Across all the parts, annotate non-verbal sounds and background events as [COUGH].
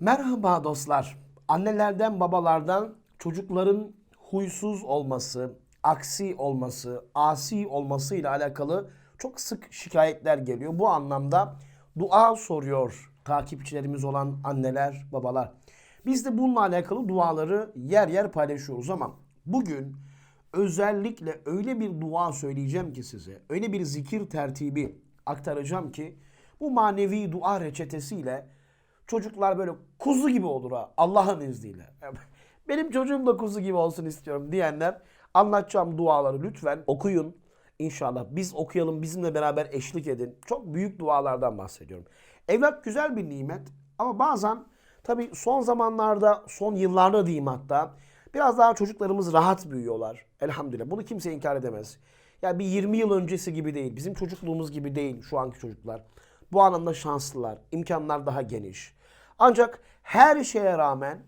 Merhaba dostlar. Annelerden, babalardan çocukların huysuz olması, aksi olması, asi olması ile alakalı çok sık şikayetler geliyor. Bu anlamda dua soruyor takipçilerimiz olan anneler, babalar. Biz de bununla alakalı duaları yer yer paylaşıyoruz ama bugün özellikle öyle bir dua söyleyeceğim ki size, öyle bir zikir tertibi aktaracağım ki bu manevi dua reçetesiyle çocuklar böyle kuzu gibi olur ha Allah'ın izniyle. [LAUGHS] Benim çocuğum da kuzu gibi olsun istiyorum diyenler anlatacağım duaları lütfen okuyun. İnşallah biz okuyalım bizimle beraber eşlik edin. Çok büyük dualardan bahsediyorum. Evlat güzel bir nimet ama bazen tabii son zamanlarda son yıllarda diyeyim hatta biraz daha çocuklarımız rahat büyüyorlar. Elhamdülillah bunu kimse inkar edemez. Ya bir 20 yıl öncesi gibi değil. Bizim çocukluğumuz gibi değil şu anki çocuklar. Bu anlamda şanslılar. imkanlar daha geniş. Ancak her şeye rağmen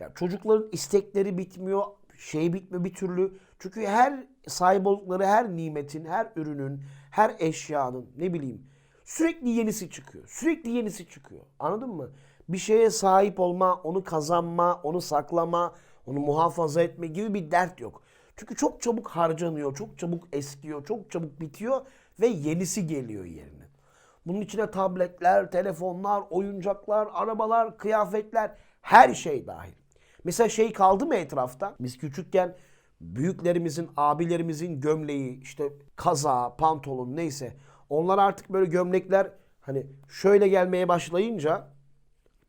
ya çocukların istekleri bitmiyor, şey bitmiyor bir türlü. Çünkü her sahip oldukları her nimetin, her ürünün, her eşyanın ne bileyim sürekli yenisi çıkıyor. Sürekli yenisi çıkıyor. Anladın mı? Bir şeye sahip olma, onu kazanma, onu saklama, onu muhafaza etme gibi bir dert yok. Çünkü çok çabuk harcanıyor, çok çabuk eskiyor, çok çabuk bitiyor ve yenisi geliyor yerine. Bunun içine tabletler, telefonlar, oyuncaklar, arabalar, kıyafetler her şey dahil. Mesela şey kaldı mı etrafta? Biz küçükken büyüklerimizin, abilerimizin gömleği, işte kaza, pantolon neyse onlar artık böyle gömlekler hani şöyle gelmeye başlayınca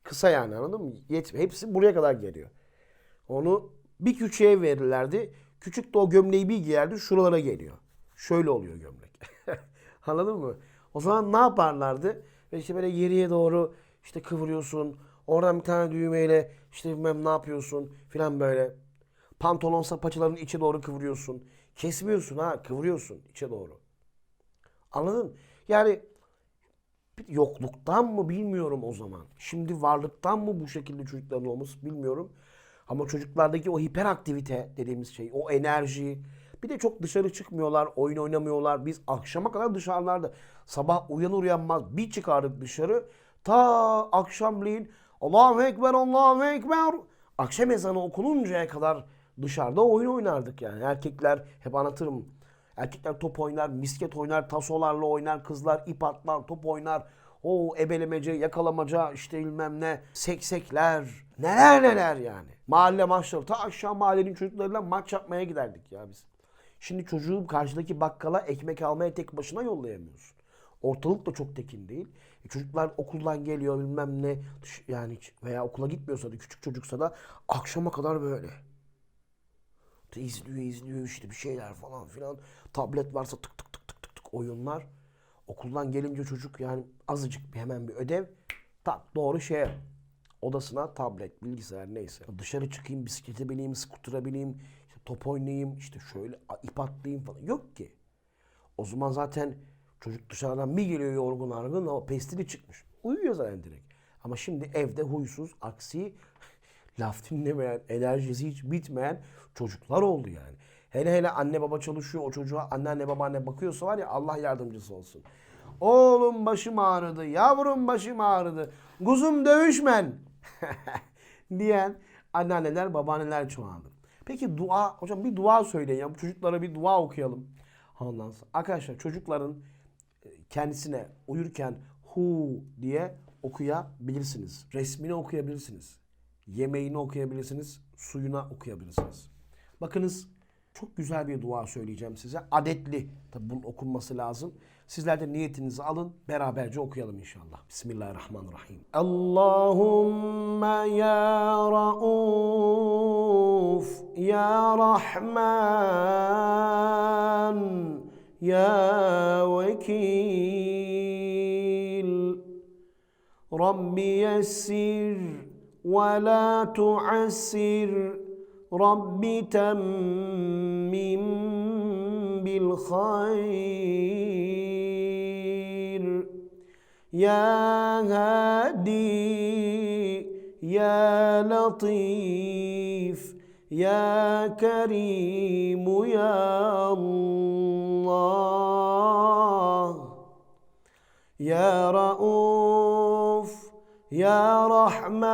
kısa yani anladın mı? Yet hepsi buraya kadar geliyor. Onu bir küçüğe verirlerdi. Küçük de o gömleği bir giyerdi şuralara geliyor. Şöyle oluyor gömlek. [LAUGHS] Anladın mı? O zaman ne yaparlardı? Ve işte böyle geriye doğru işte kıvırıyorsun. Oradan bir tane düğmeyle işte bilmem ne yapıyorsun filan böyle. Pantolonsa paçaların içe doğru kıvırıyorsun. Kesmiyorsun ha kıvırıyorsun içe doğru. Anladın? Yani yokluktan mı bilmiyorum o zaman. Şimdi varlıktan mı bu şekilde çocukların olması bilmiyorum. Ama çocuklardaki o hiperaktivite dediğimiz şey, o enerji. Bir de çok dışarı çıkmıyorlar, oyun oynamıyorlar. Biz akşama kadar dışarılarda. Sabah uyanır uyanmaz bir çıkardık dışarı. Ta akşamleyin Allahu Ekber, Allahu Ekber. Akşam ezanı okununcaya kadar dışarıda oyun oynardık yani. Erkekler hep anlatırım. Erkekler top oynar, misket oynar, tasolarla oynar, kızlar ip atlar, top oynar. O ebelemece, yakalamaca, işte bilmem ne, seksekler, neler neler yani. Mahalle maçları, ta aşağı mahallenin çocuklarıyla maç yapmaya giderdik ya biz. Şimdi çocuğu karşıdaki bakkala ekmek almaya tek başına yollayamıyorsun. Ortalık da çok tekin değil. E çocuklar okuldan geliyor bilmem ne yani veya okula gitmiyorsa da küçük çocuksa da akşama kadar böyle. İzliyor izliyor işte bir şeyler falan filan. Tablet varsa tık tık tık tık tık tık oyunlar. Okuldan gelince çocuk yani azıcık bir hemen bir ödev. Tak doğru şeye odasına tablet, bilgisayar neyse. Dışarı çıkayım, bisiklete bineyim, skutura bineyim, top oynayayım, işte şöyle ip atlayayım falan. Yok ki. O zaman zaten çocuk dışarıdan bir geliyor yorgun argın o pestili çıkmış. Uyuyor zaten direkt. Ama şimdi evde huysuz, aksi, [LAUGHS] laf dinlemeyen, enerjisi hiç bitmeyen çocuklar oldu yani. Hele hele anne baba çalışıyor o çocuğa anneanne babaanne bakıyorsa var ya Allah yardımcısı olsun. Oğlum başım ağrıdı, yavrum başım ağrıdı, kuzum dövüşmen [LAUGHS] diyen anneanneler babaanneler çoğaldı. Peki dua, hocam bir dua söyleyin ya bu çocuklara bir dua okuyalım. Ondan sonra arkadaşlar çocukların e, kendisine uyurken hu diye okuyabilirsiniz. Resmini okuyabilirsiniz. Yemeğini okuyabilirsiniz. Suyuna okuyabilirsiniz. Bakınız çok güzel bir dua söyleyeceğim size. Adetli. Tabi bunun okunması lazım. Sizler de niyetinizi alın. Beraberce okuyalım inşallah. Bismillahirrahmanirrahim. Allahümme ya Rauf ya Rahman ya Vekil Rabbi yessir ve la tuassir رب تمم بالخير يا هادي يا لطيف يا كريم يا الله يا رؤوف Ya Rahman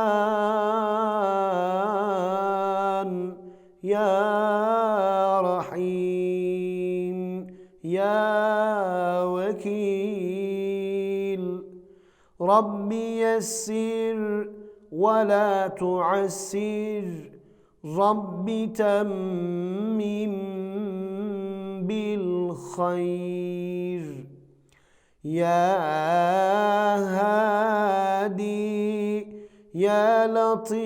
رب يسر ولا تعسر رب تمم بالخير يا هادي يا لطيف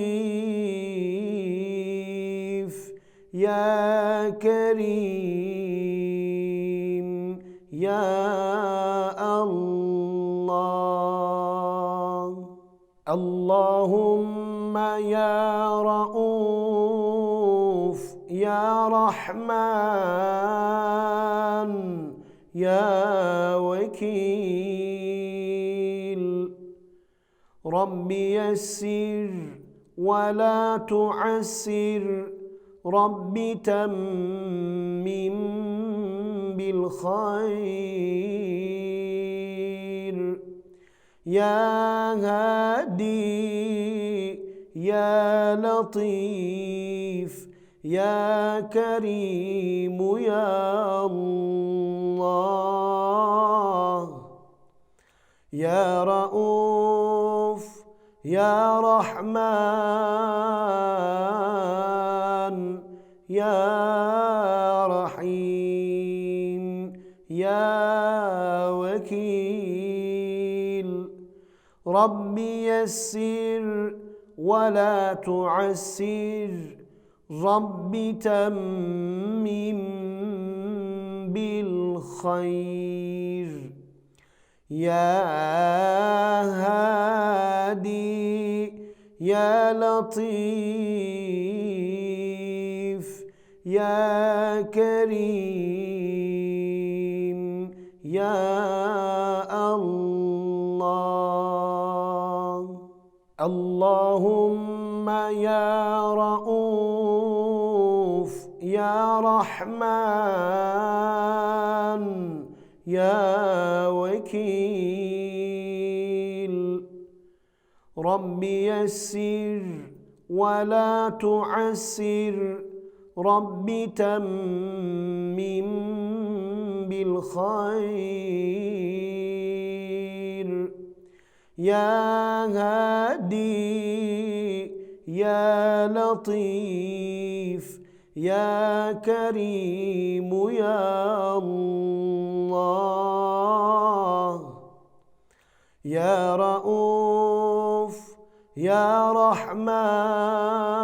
يا كريم يا اللهم يا رؤوف يا رحمن يا وكيل. رب يسر ولا تعسر رب تمم بالخير. يا هادي يا لطيف يا كريم يا الله. يا رؤوف يا رحمن يا رب يسر ولا تعسر رب تمم بالخير يا هادي يا لطيف يا كريم يا الله اللهم يا رؤوف يا رحمن يا وكيل. رب يسر ولا تعسر رب تمم بالخير. يا هادي يا لطيف يا كريم يا الله. يا رؤوف يا رحمن.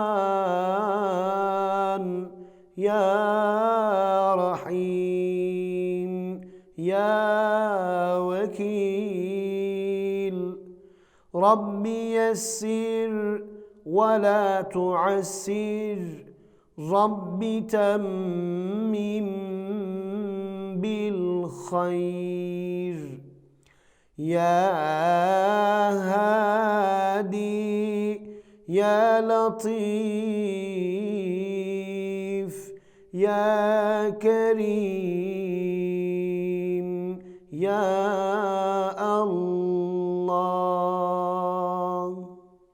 رب يسر ولا تعسر رب تمم بالخير يا هادي يا لطيف يا كريم يا